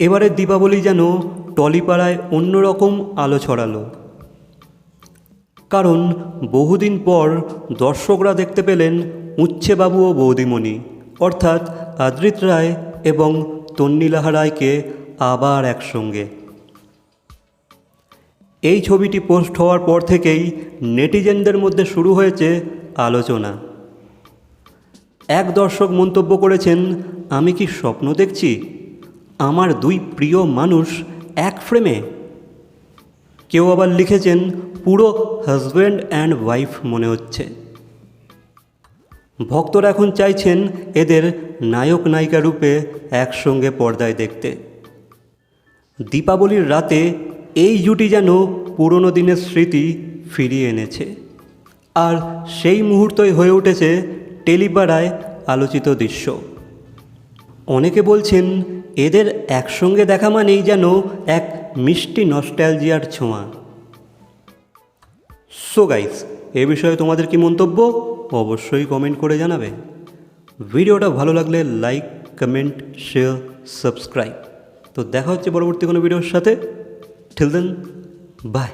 এবারের দীপাবলি যেন টলিপাড়ায় অন্যরকম আলো ছড়ালো। কারণ বহুদিন পর দর্শকরা দেখতে পেলেন উচ্ছেবাবু ও বৌদিমণি, অর্থাৎ আদ্রিত রায় এবং তন্নীলাহা রায়কে আবার একসঙ্গে। এই ছবিটি পোস্ট হওয়ার পর থেকেই নেটিজেনদের মধ্যে শুরু হয়েছে আলোচনা। এক দর্শক মন্তব্য করেছেন, আমি কি স্বপ্ন দেখছি? আমার দুই প্রিয় মানুষ এক ফ্রেমে কেউ আবার লিখেছেন, পুরো হাজব্যান্ড অ্যান্ড ওয়াইফ মনে হচ্ছে। ভক্তরা এখন চাইছেন এদের নায়ক নায়িকা রূপে একসঙ্গে পর্দায় দেখতে। দীপাবলির রাতে এই জুটি যেন পুরনো দিনের স্মৃতি ফিরিয়ে এনেছে। আর সেই মুহূর্তই হয়ে উঠেছে টেলিপাড়ায় আলোচিত দৃশ্য। অনেকে বলছেন, এদের একসঙ্গে দেখা মানেই যেন এক মিষ্টি নস্ট্যালজিয়ার ছোঁয়া। সো গাইস এ বিষয়ে তোমাদের কি মন্তব্য? অবশ্যই কমেন্ট করে জানাবে। ভিডিওটা ভালো লাগলে লাইক কমেন্ট শেয়ার সাবস্ক্রাইব তো দেখা হচ্ছে পরবর্তী কোনো ভিডিওর সাথে। ঠিল দেন বাই